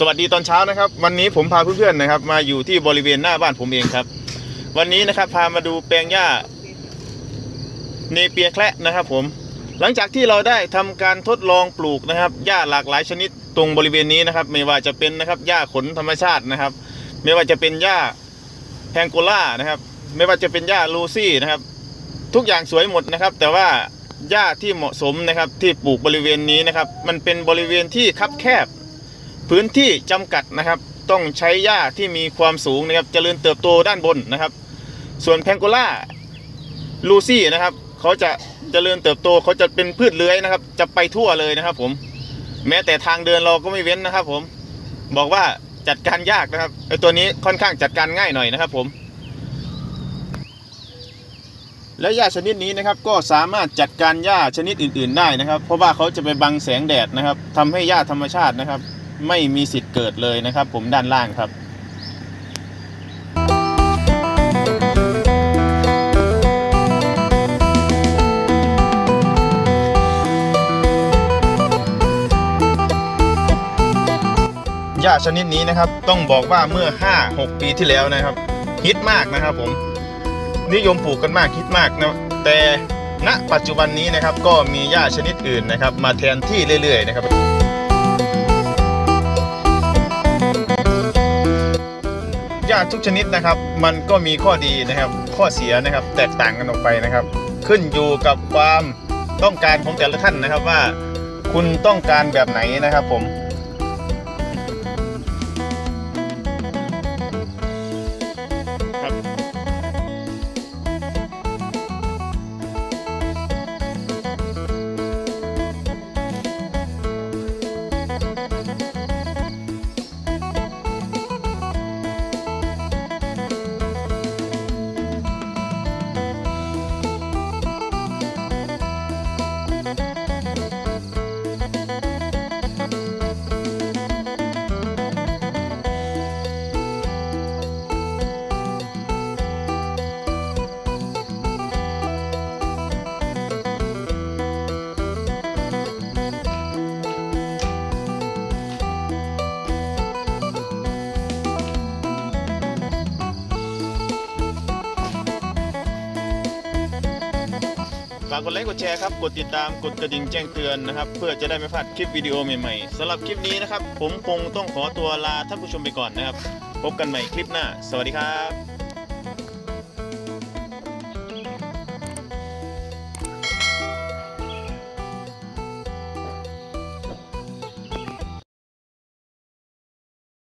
สวัสดีตอนเช้านะครับ วันนี้ผมพาเพื่อนๆนะครับ มาอยู่ที่บริเวณหน้าบ้านผมเองครับ วันนี้นะครับ พามาดูแปลงหญ้าเนเปียแคระนะครับ ผม หลังจากที่เราได้ทำการทดลองปลูกนะครับหญ้าหลากหลายชนิดตรงบริเวณนี้นะครับ ไม่ว่าจะเป็นนะครับหญ้าขนธรรมชาตินะครับ ไม่ว่าจะเป็นหญ้าแพงโกล่านะครับ ไม่ว่าจะเป็นหญ้าลูซี่นะครับ ทุกอย่างสวยหมดนะครับ แต่ว่าหญ้าที่เหมาะสมนะครับที่ปลูกบริเวณนี้นะครับ มันเป็นบริเวณที่คับแคบ พื้นที่จำกัดนะครับ ต้องใช้หญ้าที่มีความสูงนะครับเจริญเติบโตด้านบนนะครับ ส่วนแพงโกล่าลูซี่นะครับเขาจะเจริญเติบโตเขาจะเป็นพืชเลื้อยนะครับ จะไปทั่วเลยนะครับ ผมแม้แต่ทางเดินเราก็ไม่เว้นนะครับ ผมบอกว่าจัดการยากนะครับไอตัวนี้ค่อนข้างจัดการง่ายหน่อยนะครับ ผม และหญ้าชนิดนี้นะครับ ก็สามารถจัดการหญ้าชนิดอื่น ๆ ได้นะครับ เพราะว่าเขาจะไปบังแสงแดดนะครับทำให้หญ้าธรรมชาตินะครับ ไม่มีสิทธิ์เกิดเลยนะครับ ผมด้านล่างครับหญ้าชนิดนี้นะครับต้องบอกว่าเมื่อ 5-6 ปีที่แล้วนะครับฮิตมากนะครับผมนิยมปลูกกันมากฮิตมากนะแต่ณปัจจุบันนี้นะครับก็มีหญ้าชนิดอื่นนะครับ มาแทนที่เรื่อย ๆ นะครับาทุกชนิดนะครับ มันก็มีข้อดีนะครับ ข้อเสียนะครับ แตกต่างกันออกไปนะครับ ขึ้นอยู่กับความต้องการของแต่ละท่านนะครับว่า คุณต้องการแบบไหนนะครับผม ค ฝากกดไลค์กดแชร์ครับ กดติดตามกดกระดิ่งแจ้งเตือนนะครับ เพื่อจะได้ไม่พลาดคลิปวิดีโอใหม่ๆสำหรับคลิปนี้นะครับ ผมคงต้องขอตัวลาท่านผู้ชมไปก่อนนะครับ พบกันใหม่คลิปหน้า สวัสดีครับ